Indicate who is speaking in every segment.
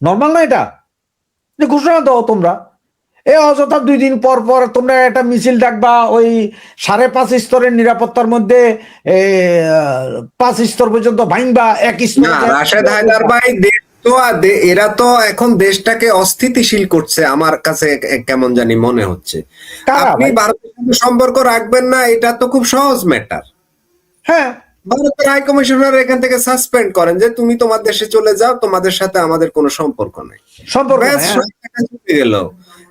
Speaker 1: Normal না এটা? ঘোষণা দাও তোমরা। এ অযথা দুই দিন পর পর তোমরা একটা মিছিল ডাকবা ওই সাড়ে পাঁচ স্তরের নিরাপত্তার মধ্যে পাঁচ স্তর পর্যন্ত ভাঙবা এক স্তর
Speaker 2: রাশেদ হায়দার ভাই তো এরা তো এখন দেশটাকে অস্থিতিশীল করছে আমার কাছে কেমন জানি মনে হচ্ছে। আপনি ভারতের সাথে সম্পর্ক রাখবেন না এটা তো খুব সহজ ম্যাটার
Speaker 1: হ্যাঁ।
Speaker 2: ভারতের হাই কমিশনার এখান থেকে সাসপেন্ড করেন যে তুমি তোমার দেশে চলে যাও তোমাদের সাথে আমাদের কোনো সম্পর্ক নেই।
Speaker 1: সম্পর্ক হ্যাঁ।
Speaker 2: গেল।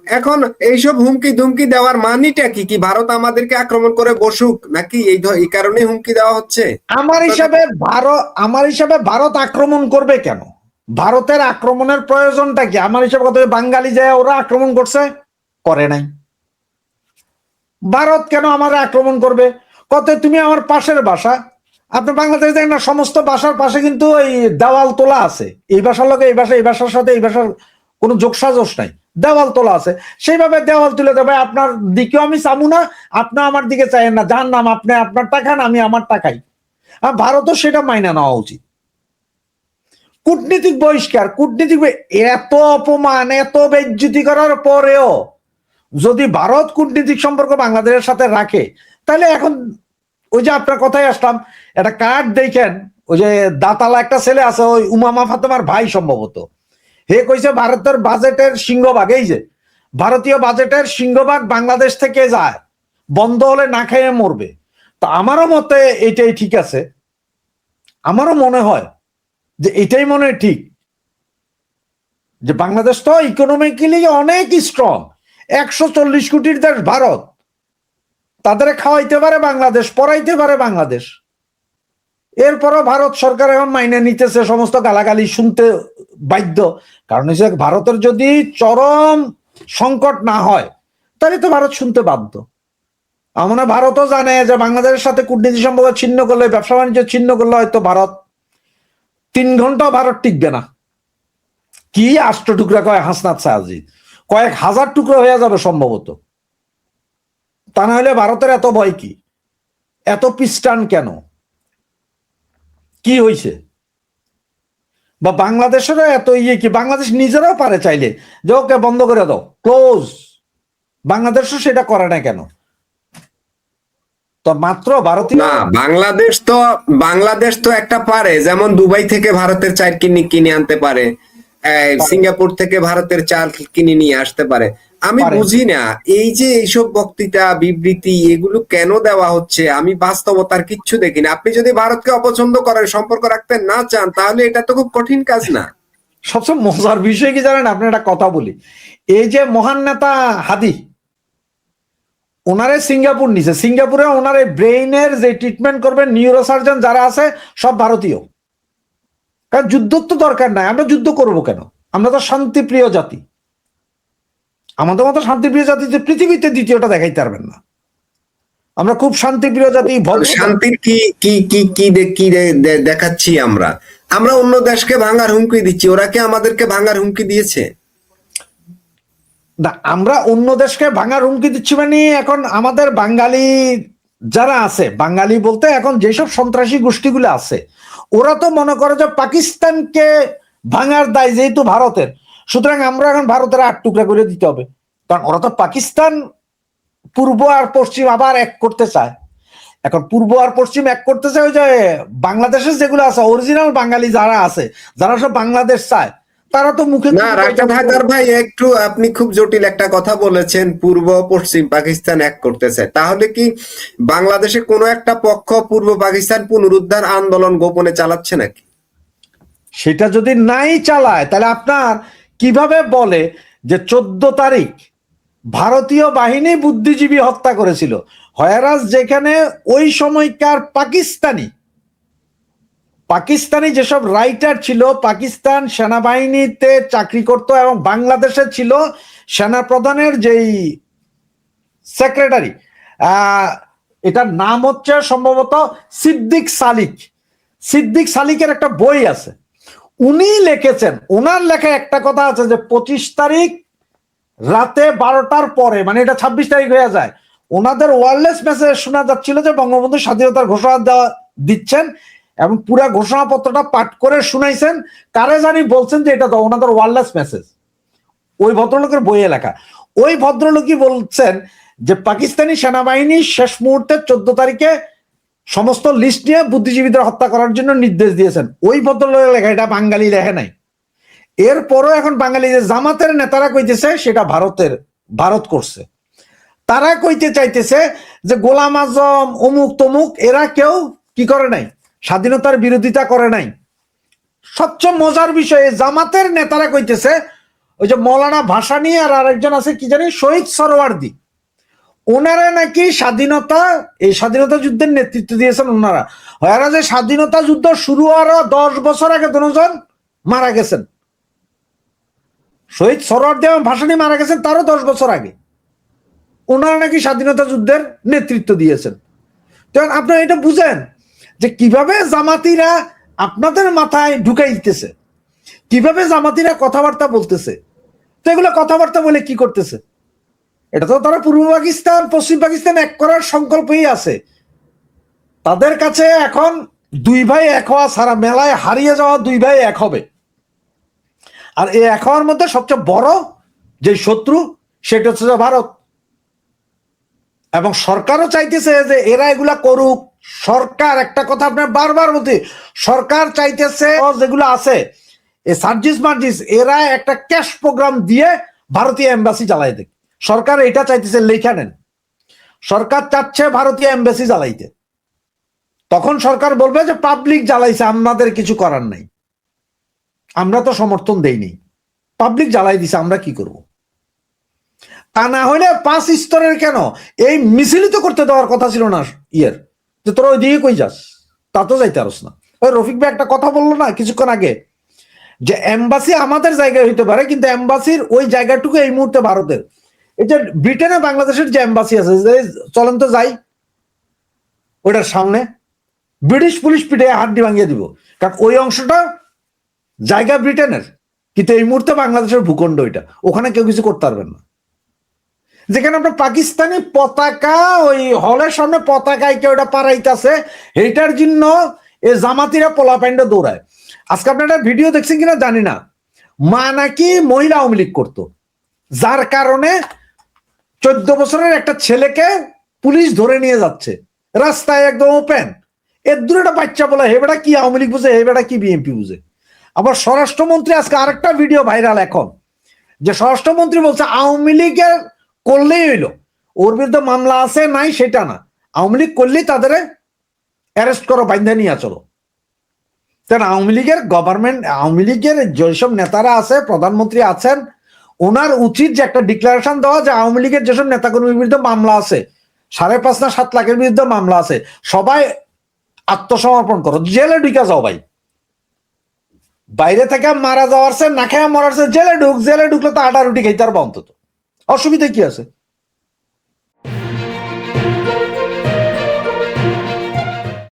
Speaker 2: এখন এইসব হুমকি ধুমকি দেওয়ার মানিটা কি? কি ভারত আমাদেরকে আক্রমণ করে বসুক নাকি এই এই কারণে হুমকি দেওয়া হচ্ছে?
Speaker 1: আমার হিসাবে ভারত আমার হিসাবে ভারত আক্রমণ করবে কেন? ভারতের আক্রমণের প্রয়োজনটা কি? আমার হিসাবে কত বাঙালি যায় ওরা আক্রমণ করছে করে নাই। ভারত কেন আমার আক্রমণ করবে? কত তুমি আমার পাশের বাসা আপনি বাংলাদেশ দেখেন না, সমস্ত বাসার পাশে কিন্তু ওই দেওয়াল তোলা আছে। এই বাসার লোকে এই বাসা এই বাসার সাথে এই বাসার কোনো যোগসাজস নাই। দেওয়াল তোলা আছে। সেইভাবে দেওয়াল তুলে দেবে, আপনার দিকেও আমি চামু না আপনি আমার দিকে চাইেন না। যার নাম আপনি, আপনার টাকা না, আমি আমার টাকাই। আর ভারতও সেটা মাইনা নেওয়া উচিত। কূটনীতিক বহিষ্কার, কূটনীতিক এত অপমান, এত বেজ্জুতি করার পরেও যদি ভারত কূটনীতিক সম্পর্ক বাংলাদেশের সাথে রাখে, তাহলে এখন ওই যে আপনার কথায় আসলাম, একটা কার্ড দেখেন, ওই যে দাতালা একটা ছেলে আছে, ওই উমামা ফাতেমার ভাই সম্ভবত। হে কইছে, ভারতের বাজেটের সিংহভাগ এই যে, ভারতীয় বাজেটের সিংহভাগ বাংলাদেশ থেকে যায়, বন্ধ হলে না খেয়ে মরবে। তো আমারও মতে এটাই ঠিক আছে। আমারও মনে হয় যে এটাই মনে হয় ঠিক। যে বাংলাদেশ তো ইকোনমিক্যালি অনেক স্ট্রং একশো চল্লিশ কোটির দেশ ভারত। তাদের খাওয়াইতে পারে বাংলাদেশ, পড়াইতে পারে বাংলাদেশ। এরপরও ভারত সরকার এখন মাইনে নিতেছে, সমস্ত গালাগালি শুনতে বাধ্য। কারণ হচ্ছে ভারতের যদি চরম সংকট না হয়, তাহলে তো ভারত শুনতে বাধ্য। আমার ভারতও জানে যে বাংলাদেশের সাথে কূটনীতি সম্পর্ক ছিন্ন করলে, ব্যবসা বাণিজ্য ছিন্ন করলে হয়তো ভারত তিন ঘন্টাও ভারত টিকবে না। কি আষ্ট টুকরা কয় হাসনাত সাহাজি কয়েক হাজার টুকরো হয়ে যাবে সম্ভবত। তা না হলে ভারতের এত ভয় কি? এত পিস্টান কেন? কি হয়েছে বা বাংলাদেশেরও এত ইয়ে কি? বাংলাদেশ নিজেরাও পারে চাইলে। যে ওকে বন্ধ করে দাও। ক্লোজ বাংলাদেশও সেটা করে না কেন? তো মাত্র ভারতীয়
Speaker 2: না বাংলাদেশ তো বাংলাদেশ তো একটা পারে। যেমন দুবাই থেকে ভারতের চাল কিনে কিনে আনতে পারে। সিঙ্গাপুর থেকে ভারতের চাল কিনে নিয়ে আসতে পারে। আমি। বুঝি না এই যে এইসব বক্তৃতা বিবৃতি এগুলো কেন দেওয়া হচ্ছে? আমি বাস্তবতার কিচ্ছু দেখি না। আপনি যদি ভারতকে অপছন্দ করেন সম্পর্ক রাখতে না চান তাহলে এটা তো খুব কঠিন কাজ না।
Speaker 1: সবচেয়ে মজার বিষয় কি জানেন? আপনি একটা কথা বলি। এই যে মহান নেতা হাদি ওনারে সিঙ্গাপুর নিছে। সিঙ্গাপুরে ওনার ব্রেইনের যে ট্রিটমেন্ট করবে নিউরোসার্জন যারা আছে সব ভারতীয়। কারণ যুদ্ধ তো দরকার নাই। আমরা যুদ্ধ করব কেন? আমরা তো শান্তিপ্রিয় জাতি। আমাদের মতো শান্তিপ্রিয় জাতি যে পৃথিবীতে দ্বিতীয়টা দেখাইতে পারবেন না। আমরা খুব শান্তিপ্রিয় জাতি।
Speaker 2: শান্তির কি কি কি কি কি দেখাচ্ছি আমরা। আমরা অন্য দেশকে ভাঙার হুমকি দিচ্ছি। ওরা কি আমাদেরকে ভাঙার হুমকি দিয়েছে?
Speaker 1: না আমরা অন্য দেশকে ভাঙার হুমকি দিচ্ছি মানে এখন আমাদের বাঙালি যারা আছে বাঙালি বলতে এখন যেসব সন্ত্রাসী গোষ্ঠীগুলো আছে ওরা তো মনে করে যে পাকিস্তানকে ভাঙার দায় যেহেতু ভারতের সুতরাং আমরা এখন ভারতের আট টুকরা করে দিতে হবে। কারণ ওরা তো পাকিস্তান পূর্ব আর পশ্চিম আবার এক করতে চায়। এখন পূর্ব আর পশ্চিম এক করতে চায় ওই যে বাংলাদেশের যেগুলো আছে অরিজিনাল বাঙালি যারা আছে যারা সব বাংলাদেশ চায় তারা তো মুখে
Speaker 2: না রাশেদ হায়দার ভাই একটু আপনি খুব জটিল একটা কথা বলেছেন পূর্ব পশ্চিম পাকিস্তান এক করতেছে। তাহলে কি বাংলাদেশে কোনো একটা পক্ষ পূর্ব পাকিস্তান পুনরুদ্ধার আন্দোলন গোপনে চালাচ্ছে নাকি?
Speaker 1: সেটা যদি নাই চালায় তাহলে আপনার কীভাবে বলে যে চোদ্দ তারিখ ভারতীয় বাহিনী বুদ্ধিজীবী হত্যা করেছিল? হয়ারাজ যেখানে ওই সময়কার পাকিস্তানি। পাকিস্তানি যেসব রাইটার ছিল, পাকিস্তান সেনাবাহিনীতে চাকরি করত এবং বাংলাদেশে ছিল সেনা প্রধানের যেই সেক্রেটারি এটার নাম হচ্ছে সম্ভবত সিদ্দিক সালিক। সিদ্দিক সালিকের একটা বই আছে। উনি লিখেছেন ওনার লেখা একটা কথা আছে যে পঁচিশ তারিখ রাতে বারোটার পরে মানে এটা ছাব্বিশ তারিখ হয়ে যায়, ওনাদের ওয়ারলেস মেসেজ শোনা যাচ্ছিল যে বঙ্গবন্ধু স্বাধীনতার ঘোষণা দেওয়া দিচ্ছেন এবং পুরা ঘোষণাপত্রটা পাঠ করে শুনাইছেন। কারে জানি বলছেন যে এটা ওনাদের ওয়ারলেস মেসেজ। ওই ভদ্রলোকের বইয়ে লেখা। ওই ভদ্রলোকই বলছেন যে পাকিস্তানি সেনাবাহিনী শেষ মুহূর্তে চোদ্দ তারিখে সমস্ত লিস্ট নিয়ে বুদ্ধিজীবীদের হত্যা করার জন্য নির্দেশ দিয়েছেন। ওই ভদ্রলোকের লেখা, এটা বাঙালি লেখে নাই। এরপরও এখন বাঙালি যে জামাতের নেতারা কইতেছে, সেটা ভারতের, ভারত করছে। তারা কইতে চাইতেছে যে গোলাম আজম, অমুক তমুক, এরা কেউ কি করে নাই? স্বাধীনতার বিরোধিতা করে নাই। সবচেয়ে মজার বিষয়ে জামাতের নেতারা কইতেছে, ওই যে মৌলানা ভাসানি আর আরেকজন আছে, কি জানি, শহীদ সরোয়ার্দি। ওনারা নাকি স্বাধীনতা, এই স্বাধীনতা যুদ্ধের নেতৃত্ব দিয়েছেন ওনারা। এরা যে স্বাধীনতা যুদ্ধ শুরু হওয়ার দশ বছর আগে দুজন মারা গেছেন? শহীদ সরোয়ার্দি এবং ভাসানি মারা গেছেন তারও দশ বছর আগে। ওনারা নাকি স্বাধীনতা যুদ্ধের নেতৃত্ব দিয়েছেন। তো আপনারা এটা বুঝেন যে কীভাবে জামাতিরা আপনাদের মাথায় ঢুকাই দিতেছে? কীভাবে জামাতিরা কথাবার্তা বলতেছে? তো এগুলো কথাবার্তা বলে কি করতেছে? এটা তো তারা পূর্ব পাকিস্তান, পশ্চিম পাকিস্তান এক করার সংকল্পই আছে। তাদের কাছে এখন দুই ভাই এক হওয়া সারা মেলায় হারিয়ে যাওয়া দুই ভাই এক হবে। আর এই এক হওয়ার মধ্যে সবচেয়ে বড় যে শত্রু, সেটা হচ্ছে ভারত। এবং সরকারও চাইতেছে যে এরা এগুলা করুক। সরকার, একটা কথা আপনার বারবার বলতে সরকার চাইতেছে যেগুলো আছে সার্জিস মার্জিস, এরা একটা ক্যাশ প্রোগ্রাম দিয়ে ভারতীয় এম্বাসি জ্বালাই দেয় সরকার এটা চাইতেছে, লেখা নেন। সরকার চাচ্ছে ভারতীয় এম্বাসি জ্বালাইতে। তখন সরকার বলবে যে পাবলিক জ্বালাইছে, আমাদের কিছু করার নাই। আমরা তো সমর্থন দেইনি। পাবলিক জ্বালাই দিছে, আমরা কি করব? তা না হলে পাঁচ স্তরের কেন? এই মিছিলই তো করতে দেওয়ার কথা ছিল না ইয়ের। যে তোরা ওই দিকে কই যাস? তা তো যাইতে পারস না। ওই রফিক ভাই একটা কথা বলল না কিছুক্ষণ আগে? যে এম্বাসি আমাদের জায়গায় হইতে পারে, কিন্তু এম্বাসির ওই জায়গাটুকু এই মুহূর্তে ভারতের। এই যে ব্রিটেনে বাংলাদেশের যে এম্বাসি আছে, যে চলেন তো যাই, ওইটার সামনে ব্রিটিশ পুলিশ পিঠে হাড্ডি ভাঙিয়ে দিব। কারণ ওই অংশটা জায়গা ব্রিটেনের, কিন্তু এই মুহূর্তে বাংলাদেশের ভূখণ্ড ওইটা। ওখানে কেউ কিছু করতে পারবেন না। যেখানে আপনার পাকিস্তানি পতাকা, ওই হলের সামনে পতাকায় কেউ ওটা পারাইতেছে এইটার জন্য এ জামাতিরা পোলা প্যান্ডে দৌড়ায়। আজকে আপনার ভিডিও দেখছেন কিনা জানি না। মা নাকি মহিলা আওয়ামী লীগ করতো। যার কারণে চোদ্দ বছরের একটা ছেলেকে পুলিশ ধরে নিয়ে যাচ্ছে। রাস্তায় একদম ওপেন এর দূরে একটা বাচ্চা বলে, হে বেটা কি আওয়ামী লীগ বুঝে, হে বেটা কি বিএনপি বুঝে। আবার স্বরাষ্ট্রমন্ত্রী আজকে আরেকটা ভিডিও ভাইরাল এখন, যে স্বরাষ্ট্রমন্ত্রী বলছে, আওয়ামী লীগের করলেই হইল। ওর বিরুদ্ধে মামলা আছে নাই সেটা না। আওয়ামী লীগ করলেই তাদের অ্যারেস্ট করো বাইন্ধে নিয়ে চলো। কারণ আওয়ামী লীগের গভর্নমেন্ট আওয়ামী লীগের যেসব নেতারা আছে, প্রধানমন্ত্রী আছেন ওনার উচিত যে একটা ডিক্লারেশন দেওয়া যে আওয়ামী লীগের যেসব নেতাকর্মীর বিরুদ্ধে মামলা আছে, সাড়ে পাঁচ না সাত লাখের বিরুদ্ধে মামলা আছে, সবাই আত্মসমর্পণ করো, জেলে ঢুকে যাও ভাই। বাইরে থেকে মারা যাওয়ার না খেয়ে মরার জেলে ঢুক, জেলে ঢুকলে তো আটা রুটি খাইতে পারব অন্তত। অসুবিধা কি আছে?